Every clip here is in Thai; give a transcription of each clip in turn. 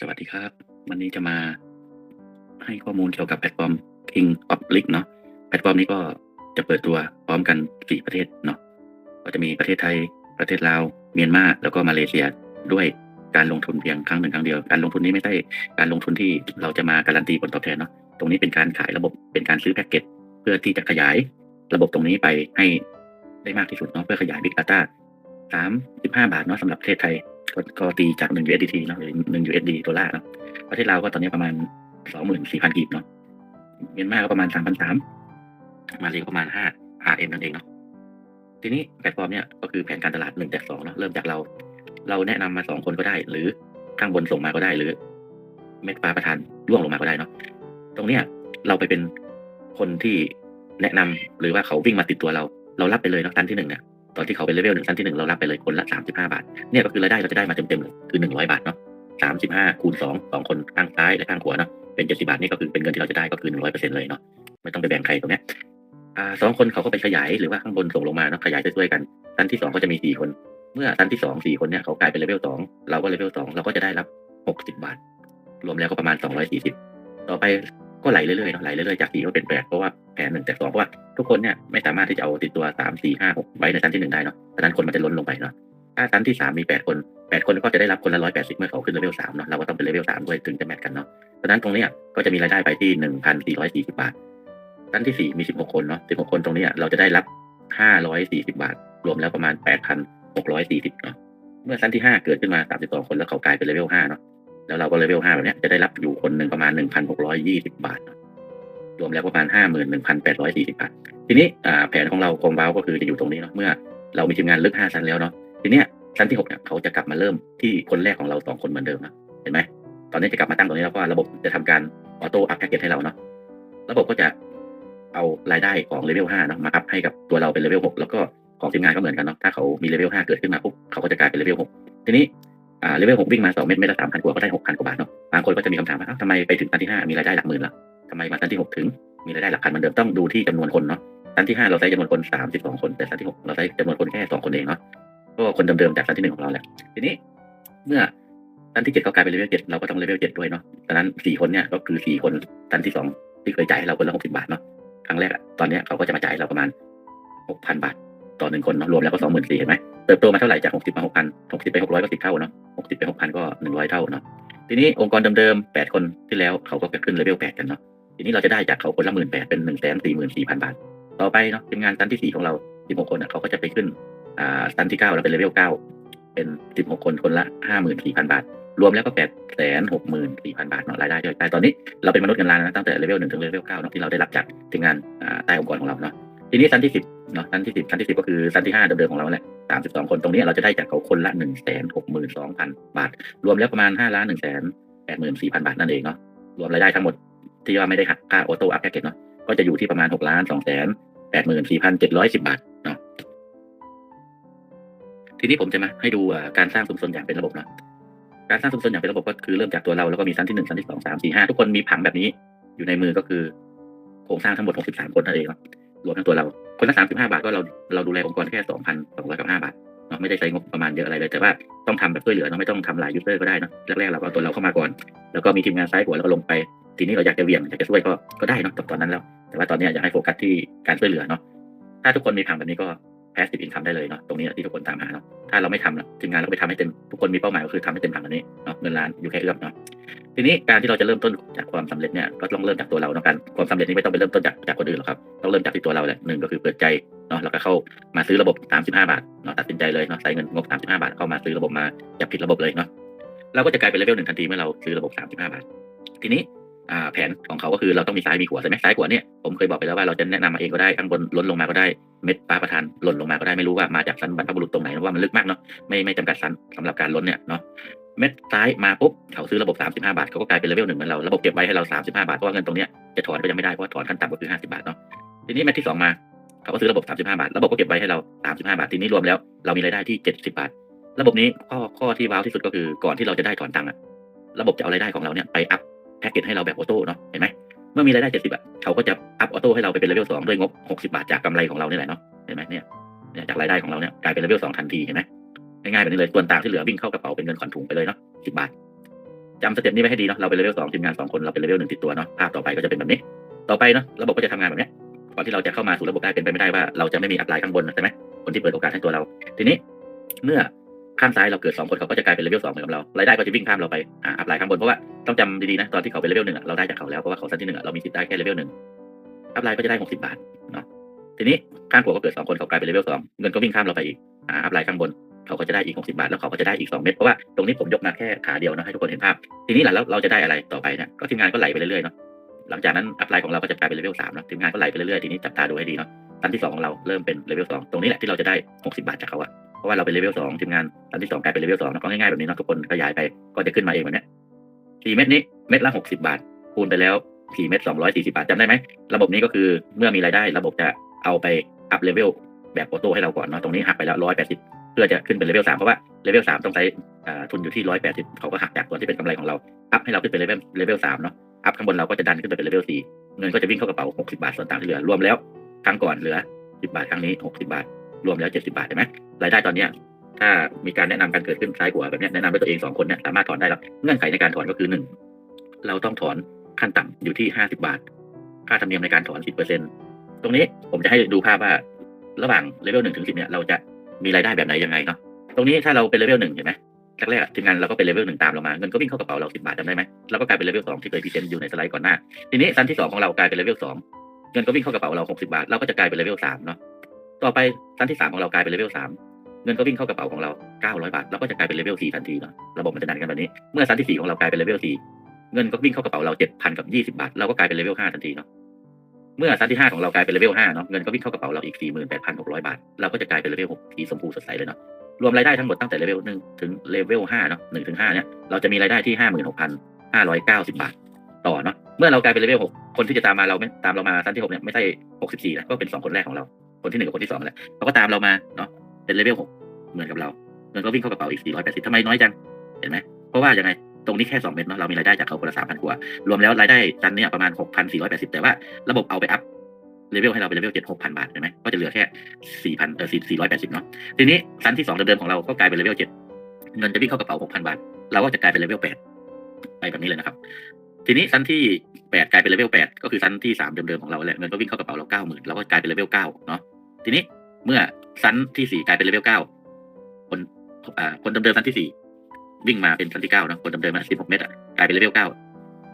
สวัสดีครับ วันนี้จะมาให้ข้อมูลเกี่ยวกับแพลตฟอร์ม King of League เนาะแพลตฟอร์มนี้ก็จะเปิดตัวพร้อมกัน4ประเทศเนาะก็จะมีประเทศไทย ประเทศลาว เมียนมาแล้วก็มาเลเซียด้วยการลงทุนเพียงครั้งหนึ่งครั้งเดียว การลงทุนนี้ไม่ใช่การลงทุนที่เราจะมาการันตีผลตอบแทนเนาะตรงนี้เป็นการขายระบบเป็นการซื้อแพ็กเกจเพื่อที่จะขยายระบบตรงนี้ไปให้ได้มากที่สุดเนาะเพื่อขยาย Big Data 35บาทเนาะสำหรับประเทศไทย ก็ก็ตีจาก1 USDT เนาะหรือ1 USD ดอลลาร์เนาะประเทศลาก็ตอนนี้ประมาณ24,000กีบเนาะเมียนมาก็ประมาณ3,300มมาเลก็ประมาณ5 RM นั่นเองเนาะทีนี้แพลตฟอร์มเนี่ยก็คือแผนการตลาด1แจก2เนาะเริ่มจากเรา เราแนะนำมา2คนก็ได้ หรือข้างบนส่งมาก็ได้หรือ เม็ดฟ้าประทานร่วงลงมาก็ได้เนาะตรงเนี้ยเราไปเป็นคนที่แนะนำหรือว่าเขาวิ่งมาติดตัวเรา เรารับไปเลยเนาะตันที่หนึ่งเนี่ย ตอนที่เขาเป็นเลเวลหนึ่งตั้นที่หนึ่งเรารับไปเลยคนละสามสิบห้าบาทเนี่ยก็คือรายได้เราจะได้มาเต็มๆเลยคือหนึ่งร้อยบาทเนาะสามสิบห้าคูณสองสองคนข้างซ้ายและข้างขวาเนาะเป็นเจ็ดสิบาทนี่ก็คือเป็นเงินที่เราจะได้ก็คือหนึ่งร้อยเปอร์เซ็นต์เลยเนาะไม่ต้องไปแบ่งใครตรงเนี้ยอ่าสองคนเขาก็ไปขยายหรือว่าข้างบนส่งลงมาเนาะขยายช่วยกันตั้นที่สองก็จะมีสี่คน เมื่อตั้นที่สองสี่คนเนี่ยเขากลายเป็นเลเวลสองเราก็เลเวลสองเราก็จะได้รับหกสิบบาท รวมแล้วก็ประมาณสองร้อยสี่สิบต่อไป ก็ไหลเรื่อยๆเนาะไหลเรื่อยๆจากสี่ก็เป็นแปดเพราะว่าแผนหนึ่งแต่สองเพราะว่าทุกคนเนี่ยไม่สามารถที่จะเอาติดตัวสามสี่ห้าหกไว้ในตันที่หนึ่งได้เนาะฉะนั้นคนมันจะล้นลงไปเนาะถ้าตันที่สามมีแปดคนแปดคนก็จะได้รับคนละร้อยแปดสิบเมื่อเขาขึ้นเลเวลสามเนาะเราก็ต้องเป็นเลเวลสามด้วยถึงจะแมทกันเนาะฉะนั้นตรงนี้ก็จะมีรายได้ไปที่หนึ่งพันสี่ร้อยสี่สิบบาทตันที่สี่มีสิบหกคนเนาะสิบหกคนตรงนี้เราจะได้รับห้าร้อยสี่สิบบาท รวมแล้วประมาณแปดพันหกร้อยสี่สิบเนาะเมื่อตันที่ห้าเกิดขึ้นมาสามสิบสองคนแล้วเขากลายเป็นเลเวลห้าเนาะ แล้วเราก็เลเวลห้าแบบนี้จะได้รับอยู่คนหนึ่งประมาณหนึ่งพันหกร้อยยี่สิบาท รวมแล้วประมาณห้าหมื่นหนึ่งพันแปดร้อยสี่สิบาท ทีนี้แผนของเราโคมว้าวก็คือจะอยู่ตรงนี้เนาะเมื่อเรามีทีมงานลึกห้าชั้นแล้วเนาะทีเนี้ยชั้นที่หกเนี่ยเขาจะกลับมาเริ่มที่คนแรกของเราสองคนเหมือนเดิมนะเห็นไหมตอนนี้จะกลับมาตั้งตรงนี้แล้วเพราะว่าระบบจะทำการออโต้อัพแพ็กเกจให้เราเนาะระบบก็จะเอารายได้ของเลเวลห้าเนาะมาอัพให้กับตัวเราเป็นเลเวลหกแล้วก็ของทีมงานก็เหมือนกันเนาะถ้าเขามีเลเวลห้าเกิดขึ้นมาปุ๊บเขาก็จะกลายเป็นเลเวลหกทีนี้ อ่าเลเวลหกวิ่งมาสองเม็ดเม็ดละสามพันกว่าก็ได้หกพันกว่าบาทเนาะบางคนก็จะมีคำถามว่าอ้าทำไมไปถึงตันที่ห้ามีรายได้หลักหมื่นละทำไมมาตันที่หกถึงมีรายได้หลักพันเหมือนเดิมต้องดูที่จำนวนคนเนาะตันที่ห้าเราใช้จำนวนคนสามสิบสองคน แต่ตันที่หกเราใช้จำนวนคนแค่สองคนเองเนาะก็คนเดิมๆจากตันที่หนึ่งของเราแหละทีนี้เมื่อตันที่เจ็ดเขากลายเป็นเลเวลเจ็ดเราก็ต้องเลเวลเจ็ดด้วยเนาะดังนั้นสี่คนเนี่ยก็คือสี่คนตันที่สองที่เคยจ่ายให้เราคนละหกสิบาทเนาะครั้งแรกอะตอนเนี้ยเขาก็จะมาจ่ายเราประมาณหกพันบาทต่อหนึ่งคนเนาะรวมแล้วก็สองหมื่นสี่เห็นไหม เติบโตมาเท่าไหร่จากหกสิบมาหกพันหกสิบไปหกร้อยก็สิบเท่าเนาะหกสิบเป็นหกพันก็หนึ่งร้อยเท่าเนาะทีนี้องค์กรเดิมๆแปดคนที่แล้วเขาก็ขึ้นเลเวลแปดกันเนาะทีนี้เราจะได้จากเขาคนละหมื่นแปดเป็นหนึ่งแสนสี่หมื่นสี่พันบาท ต่อไปเนาะเป็นงานตันที่สี่ของเราสิบหกคนเขาก็จะไปขึ้นอ่าตันที่เก้าเราเป็นเลเวลเก้าเป็นสิบหกคนคนละห้าหมื่นสี่พันบาท รวมแล้วก็แปดแสนหกหมื่นสี่พันบาทเนาะรายได้ย่อยแต่ตอนนี้เราเป็นมนุษย์เงินล้านนะตั้งแต่เลเวลหนึ่งถึงเลเวลเก้าเนาะที่เราได้รับจากทีมงานอ่าใต้องค์กรของเราเนาะทีนี้ตันที่สิบเนาะตันที่สิบตันที่สิบก็คือตันที่ห้าเดิมๆของเราแหละ สามสิบสองคนตรงนี้เราจะได้จากเขาคนละหนึ่งแสนหกหมื่นสองพันบาท รวมแล้วประมาณห้าล้านหนึ่งแสนแปดหมื่นสี่พันบาทนั่นเองเนาะรวมรายได้ทั้งหมดที่ว่าไม่ได้หักค่าออโต้อัพแพ็กเกจเนาะก็จะอยู่ที่ประมาณหกล้านสองแสนแปดหมื่นสี่พันเจ็ดร้อยสิบบาทเนาะทีนี้ผมจะมาให้ดูการสร้างชุมชนอย่างเป็นระบบเนาะการสร้างชุมชนอย่างเป็นระบบก็คือเริ่มจากตัวเราแล้วก็มีชั้นที่หนึ่งชั้นที่สองสามสี่ห้าทุกคนมีผังแบบนี้ อยู่ในมือก็คือโครงสร้างทั้งหมดหกสิบสามคนนั่นเองเนาะรวมทั้งตัวเรา คนละสามสิบห้าบาทก็เราเราดูแลองค์กรแค่สองพันสองร้อยกับห้าบาทเนาะไม่ได้ใช้งบประมาณเยอะอะไรเลยแต่ว่าต้องทำแบบช่วยเหลือเนาะไม่ต้องทำหลายยูเซอร์ก็ได้เนาะแรกๆเราก็ตัวเราเข้ามาก่อน แล้วก็มีทีมงานซ้ายหัวแล้วก็ลงไป ทีนี้เราอยากจะเวียงอยากจะช่วยก็ก็ได้เนาะตอนนั้นแล้ว แต่ว่าตอนนี้อยากให้โฟกัสที่การช่วยเหลือเนาะถ้าทุกคนมีผังแบบนี้ก็ แพสซีฟอินคัมได้เลยเนาะตรงนี้ที่ทุกคนตามหาเนาะถ้าเราไม่ทำนะทีมงานเราไปทำให้เต็มทุกคนมีเป้าหมายก็คือทำให้เต็มผังอันนี้เนาะเงินล้านอยู่แค่เอื้อมเนาะทีนี้การที่เราจะเริ่มต้นจากความสำเร็จเนี่ยก็ต้องเริ่มจากตัวเราเนาะการความสำเร็จนี้ไม่ต้องไปเริ่มต้นจากจากคนอื่นหรอกครับต้องเริ่มจากที่ตัวเราแหละหนึ่งก็คือเปิดใจเนาะแล้วก็เข้ามาซื้อระบบ 35 บาทเนาะตัดสินใจเลยเนาะใช้เงินงบ 35 บาท เข้ามาซื้อระบบมาจับผิดระบบเลยเนาะเราก็จะกลายเป็นเลเวลหนึ่งทันทีเมื่อเราซื้อระบบ 35 บาท ทีนี้ แผนของเขาก็คือเราต้องมีซ้ายมีขวาใช่ไหมซ้ายขวาเนี่ยผมเคยบอกไปแล้วว่าเราจะแนะนำมาเองก็ได้ข้างบนล้นลงมาก็ได้เม็ดฟ้าประทานหล่นลงมาก็ได้ไม่รู้ว่ามาจากสันบรรพบุรุษตรงไหนเพราะว่ามันลึกมากเนาะไม่ไม่จำกัดสันสำหรับการล้นเนี่ยเนาะเม็ดซ้ายมาปุ๊บเขาซื้อระบบ 35 บาทเขาก็กลายเป็นเลเวลหนึ่งเหมือนเราระบบเก็บไว้ให้เรา 35 บาทเพราะว่าเงินตรงเนี้ยจะถอนก็ยังไม่ได้เพราะถอนขั้นต่ำก็คือ 50 บาทเนาะทีนี้เม็ดที่สองมาเขาก็ซื้อระบบ 35 บาทระบบก็เก็บไว้ให้เรา 35 บาททีนี้รวมแล้วเรามีรายได้ที่ 70 บาท ระบบนี้ข้อข้อที่ว้าวที่สุดก็คือก่อนที่เราจะได้ถอนตังค์ระบบจะเอารายได้ของเราเนี่ยไปอัพ พ็กเกจให้เราแบบออโต้เนาะเห็นไหมเมื่อมีรายได้70อะเขาก็จะอัพออโต้ให้เราไปเป็นเลเวล2ด้วยงบ60บาทจากกำไรของเราเนี่แหละเนาะเห็นไหมเนี่ยเนี่ยจากรายได้ของเราเนี่ยกลายเป็นเลเวล2ทันทีเห็นไหมง่ายๆแบบนี้เลยส่วนต่างที่เหลือวิ่งเข้ากระเป๋าเป็นเงินขวัญถุงไปเลยเนาะ10บบาทจำสเต็ปนี้ไว้ให้ดีเนาะเราเป็นเลเวลสองทีมงานสองคนเราเป็นเลเวลหนึ่งติดตัวเนาะภาพต่อไปก็จะเป็นแบบนี้ ต่อไปเนาะระบบก็จะทำงานแบบนี้ก่อนที่เราจะเข้ามาสู่ระบบได้เป็นไปไม่ได้ว่าเราจะไม่มีอัพไลน์ข้างบนใช่ไหมคนที่เปิดโอกาสให้ตัวเรา ทีนี้เมื่อ ข้างซ้ายเราเกิดสองคนเขาก็จะกลายเป็นเลเวลสองเหมือนกับเรารายได้ก็จะวิ่งข้ามเราไปหาอัพไลน์ข้างบนเพราะว่าต้องจำดีๆนะตอนที่เขาเป็นเลเวลหนึ่งเราได้จากเขาแล้วเพราะว่าเขาสั้นที่หนึ่งเรามีสิทธิ์ได้แค่เลเวลหนึ่งอัพไลน์ก็จะได้หกสิบาทเนาะทีนี้ข้างขวาก็เกิดสองคนเขากลายเป็นเลเวลสองเงินก็วิ่งข้ามเราไปอีกหาอัพไลน์ข้างบนเขาก็จะได้อีก 60 บาท แล้วเขาก็จะได้อีก 2 เม็ดเพราะว่าตรงนี้ผมยกมาแค่ขาเดียวนะให้ทุกคนเห็นภาพ ทีนี้หลังแล้วเราจะได้อะไรต่อไปเนี่ยก็ทีมงานก็ไหลไปเรื่อยๆเนาะหลังจากนั้นอัพไลน์ของเราก็จะกลายเป็นเลเวลสามเนาะทีมงานก็ไหลไปเรื่อยๆทีนี้จับตาดูให้ดีเนาะตันที่สองของเราเริ่มเป็นเลเวลสองตรงนี้แหละที่เราจะได้ 60 บาทจากเขาอะ ราะว่าเราเป็นเลเวลสองทีมงานตันที่สองกลายเป็นเลเวลสองนะก็ง่ายๆแบบนี้เนาะทุกคนขยายไปก็จะขึ้นมาเองแบบนี้สี่เม็ดนี้เม็ดละ60บาท คูณไปแล้วสี่เม็ด240บาทจำได้ไหมระบบนี้ก็คือเมื่อมีรายได้ระบบจะเอาไปอัพเลเวลแบบออโต้ให้เราก่อนเนาะตรงนี้หักไปแล้ว180เพื่อจะขึ้นเป็นเลเวลสามเพราะว่าเลเวลสามต้องใช้ทุนอยู่ที่ร้อยแปดสิบเขาก็หักจากส่วนที่เป็นกำไรของเราอัพให้เราขึ้นเป็นเลเวลเลเวลสามเนาะอัพข้างบนเราก็จะดันขึ้นไปเป็นเลเวลสี่เงินก็จะวิ่งเข้ากระเป๋าหกสิบาทส่วนต่างที่เหลือรวมแล้วครั้งก่อนเหลือสิบาทครั้งนี้หกสิบาท รวมแล้วเจ็ดสิบาทเห็นไหมรายได้ตอนเนี้ยถ้ามีการแนะนำการเกิดขึ้นซ้ายขวาแบบนี้แนะนำด้วยตัวเองสองคนเนี่ยสามารถถอนได้แล้วเงื่อนไขในการถอนก็คือหนึ่งเราต้องถอนขั้นต่ำอยู่ที่ห้าสิบาท ค่าธรรมเนียมในการถอนสิบเปอร์เซ็นตรงนี้ผมจะให้ดูภาพว่าระหว่างเลเวลหนึ่งถึงสิบเนี่ยเราจะมีรายได้แบบไหนยังไงเนาะตรงนี้ถ้าเราเป็นเลเวลหนึ่งเห็นไหมแรกๆทีมงานเราก็เป็นเลเวลหนึ่งตามเรามาเงินก็วิ่งเข้ากระเป๋าเราสิบาทจำได้ไหมเราก็กลายเป็นเลเวลสองที่เคยพรีเซนต์อยู่ในสไลด์ก่อนหน้า ทีนี้ชั้นที่สองของเรากลายเป็นเลเวลสองเงินก็วิ่งเข้ากระเป๋าเราหกสิบาทเราก็จะกลายเป็นเลเวลสามเนาะ ต่อไปชั้นที่สามของเรากลายเป็นเลเวลสามเงินก็วิ่งเข้ากระเป๋าของเราเก้าร้อยบาทเราก็จะกลายเป็นเลเวลสี่ทันทีเนาะระบบมันจะดันกันแบบนี้ เมื่อชั้นที่สี่ของเรากลายเป็นเลเวลสี่เงินก็วิ่งเข้ากระเป๋าเราเจ็ดพันกับยี่สิบาทเราก็กลายเป็นเลเวลห้าทันทีเนาะเมื่อชั้นที่ห้าของเรากลายเป็นเลเวลห้าเนาะเงินก็วิ่งเข้ากระเป๋าเราอีกสี่หมื่นแปดพันหกร้อยบาทเราก็จะกลายเป็นเลเวลหกสีชมพูสดใสเลยเนาะรวมรายได้ทั้งหมดตั้งแต่เลเวลหนึ่งถึงเลเวลห้าเนาะหนึ่งถึงห้าเนี่ยเราจะมีรายได้ที่ห้าหมื่นหกพันห้าร้อยเก้าสิบาทต่อเนาะเมื่อเรากลายเป็นเลเวลหกคนที่จะตามมาเราไม่ตามเรามาชั้นที่หกเนี่ยไม่ใช่หกสิบสี่นะก็เป็นสองคนแรกของเรา คนที่หนึ่งกับคนที่สองแหละเขาก็ตามเรามาเนาะเป็นเลเวลหกเหมือนกับเราเงินก็วิ่งเข้ากระเป๋าอีกสี่ร้อยแปดสิบทำไมน้อยจังเห็นไหมเพราะว่ายังไงตรงนี้แค่สองเม็ดเนาะเรามีรายได้จากเขาคนละสามพันกว่ารวมแล้วรายได้ชั้นเนี่ยประมาณหกพันสี่ร้อยแปดสิบแต่ว่าระบบเอาไปอัพเลเวลให้เราเป็นเลเวลเจ็ดหกพันบาทเห็นไหมก็จะเหลือแค่สี่พันเออสี่สี่ร้อยแปดสิบเนาะทีนี้ชั้นที่สองเดิมของเราก็กลายเป็นเลเวลเจ็ดเงินจะวิ่งเข้ากระเป๋าหกพันบาท เราก็จะกลายเป็นเลเวลแปดไปแบบนี้เลยนะครับ ทีนี้ชั้นที่แปดกลายเป็นเลเวลแปดก็คือชั้นที่สามเดิมๆของเราแหละเงินก็วิ่งเข้ากระเป๋าเราเก้าหมื่นเราก็กลายเป็นเลเวลเก้าเนาะ ทีนี้เมื่อชั้นที่สี่กลายเป็นเลเวลเก้าคนอ่าคนเดิมๆชั้นที่สี่วิ่งมาเป็นชั้นที่เก้าเนาะคนเดิมๆนะสิบหกเมตรอะกลายเป็นเลเวลเก้า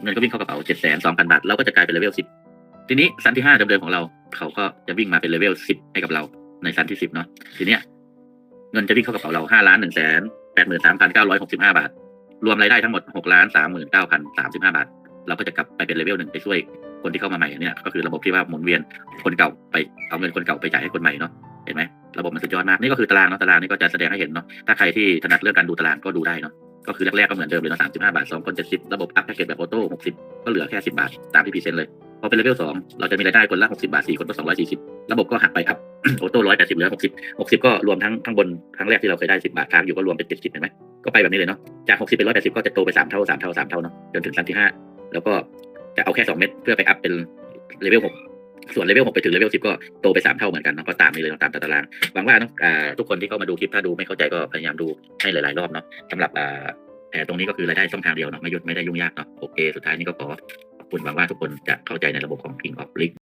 เงินก็วิ่งเข้ากระเป๋าเจ็ดแสนสองพันบาทเราก็จะกลายเป็นเลเวลสิบทีนี้ชั้นที่ห้าเดิมๆของเรา เขาก็จะวิ่งมาเป็นเลเวลสิบให้กับเราในชั้นที่สิบเนาะทีเนี้ยเงินจะวิ่งเข้ากระเป๋าเราห้าล้านหนึ่งแสนแปดหมื่นสามพันเก้าร้อยหกสิบห้าบาท รวมรายได้ทั้งหมดหกล้านสามหมื่นเก้าพันสามสิบห้าบาท เราก็จะกลับไปเป็นเลเวลหนึ่งไปช่วย คนที่เข้ามาใหม่เนี่ยก็คือระบบที่ว่าหมุนเวียนคนเก่าไปเอาเงินคนเก่าไปจ่ายให้คนใหม่เนาะเห็นไหมระบบมันสุดยอดมากนี่ก็คือตารางเนาะตารางนี่ก็จะแสดงให้เห็นเนาะถ้าใครที่ถนัดเรื่องการดูตารางก็ดูได้เนาะก็คือแรกๆก็เหมือนเดิมเลยเนาะสามสิบห้าบาทสองคนเจ็ดสิบระบบอัพแพ็กเกจแบบออโต้หกสิบก็เหลือแค่สิบบาทตามที่พรีเซนต์เลยพอเป็นเลเวลสองเราจะมีรายได้คนละหกสิบาทสี่คนก็สองร้อยสี่สิบระบบก็หักไปอัพออโต้ร้อยแปดสิบเหลือหกสิบหกสิบก็รวมทั้งข้างบนครั้งแรกที่เราเคยได้สิบาทค้างอยู่ก็รวมเป็นเจ็ดสิบเห็นไหมก็ไปแบบนี้เลยเนาะจากหกสิบเป็นร้อยแปดสิบก็จะโตไปสามเท่าสามเท่าสามเท่าเนาะจนถึงชั้นที่ห้าแล้วก็ จะเอาแค่สองเม็ดเพื่อไปอัพเป็นเลเวลหกส่วนเลเวลหกไปถึงเลเวลสิบก็โตไปสามเท่าเหมือนกันเนาะก็ตามนี้เลยตามตารางหวังว่านาะอ่าทุกคนที่เข้ามาดูคลิปถ้าดูไม่เข้าใจก็พยายามดูให้หลาย ๆ รอบเนาะสำหรับอ่าแผนตรงนี้ก็คือรายได้ช่องทางเดียวเนาะไม่ยุ่งไม่ได้ยุ่งยากเนาะโอเค สุดท้ายนี้ก็ขอขอบคุณหวังว่าทุกคนจะเข้าใจในระบบของ King of Link